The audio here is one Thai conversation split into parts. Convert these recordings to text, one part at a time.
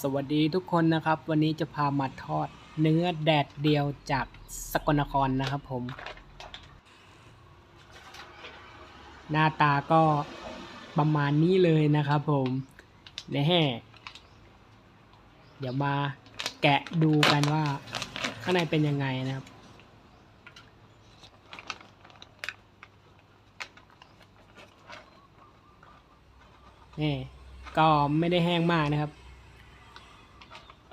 สวัสดีทุกคนนะครับ วันนี้จะพามาทอดเนื้อแดดเดียวจากสกลนครนะครับผม หน้าตาก็ประมาณนี้เลยนะครับผมนะฮะเดี๋ยวมาแกะดูกันว่าข้างในเป็นยังไงนะครับนี่ก็ไม่ได้แห้งมากนะครับ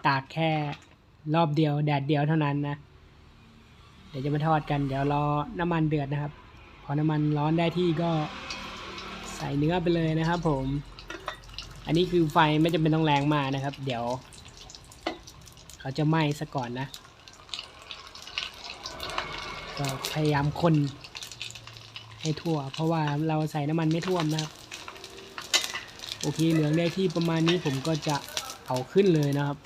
ตากแค่รอบเดียวแดดเดียวเท่านั้นนะ เดี๋ยวจะมาทอดกันเดี๋ยวรอน้ำมันเดือดนะครับ พอน้ำมันร้อนได้ที่ก็ใส่เนื้อไปเลยนะครับผม อันนี้คือไฟไม่จำเป็นต้องแรงมากนะครับ เดี๋ยว เขาจะไหม้ซะก่อนนะ ก็พยายามคนให้ทั่ว เพราะว่าเราใส่น้ำมันไม่ท่วมนะครับ โอเคเหลืองได้ที่ประมาณนี้ผมก็จะเอาขึ้นเลยนะครับ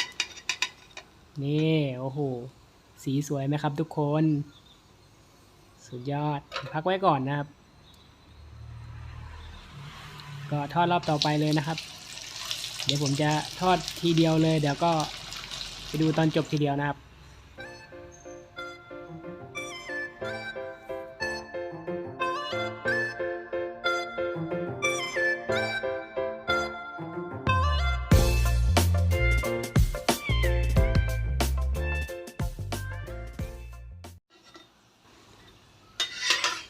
นี่โอ้โห สีสวยไหมครับทุกคน สุดยอด พักไว้ก่อนนะครับ ก็ทอดรอบต่อไปเลยนะครับ เดี๋ยวผมจะทอดทีเดียวเลย เดี๋ยวก็ไปดูตอนจบทีเดียวนะครับ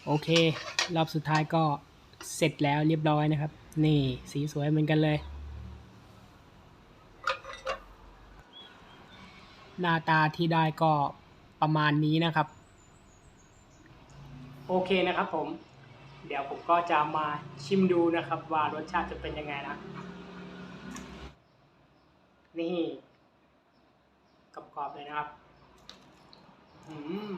โอเค รอบสุดท้ายก็เสร็จแล้วเรียบร้อยนะครับ นี่สีสวยเหมือนกันเลย หน้าตาที่ได้ก็ประมาณนี้นะครับ โอเคนะครับผม เดี๋ยวผมก็จะมาชิมดูนะครับ ว่ารสชาติจะเป็นยังไงนะ นี่กรอบๆเลยนะครับ อืม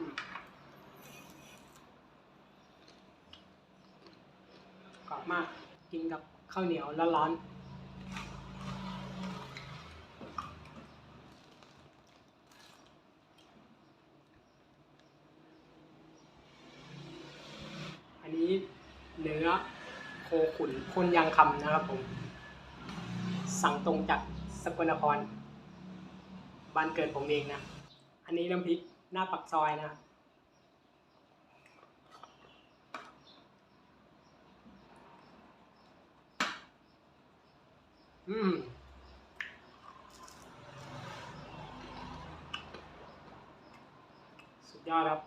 กรอบ มาก กินกับข้าวเหนียวร้อนๆอันนี้เนื้อโคขุนคนยางคำนะครับผม สั่งตรงจากสกลนคร บ้านเกิดผมเองนะ อันนี้น้ำพริกหน้าปักซอยนะครับ อืมสุดยอดครับ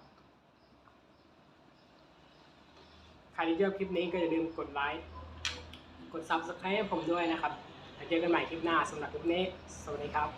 ใครที่ชอบคลิปนี้ก็อย่าลืมกดไลค์ กด Subscribe ให้ผมด้วยนะครับแล้วเจอกันใหม่คลิปหน้าสำหรับคลิปนี้ สวัสดีครับ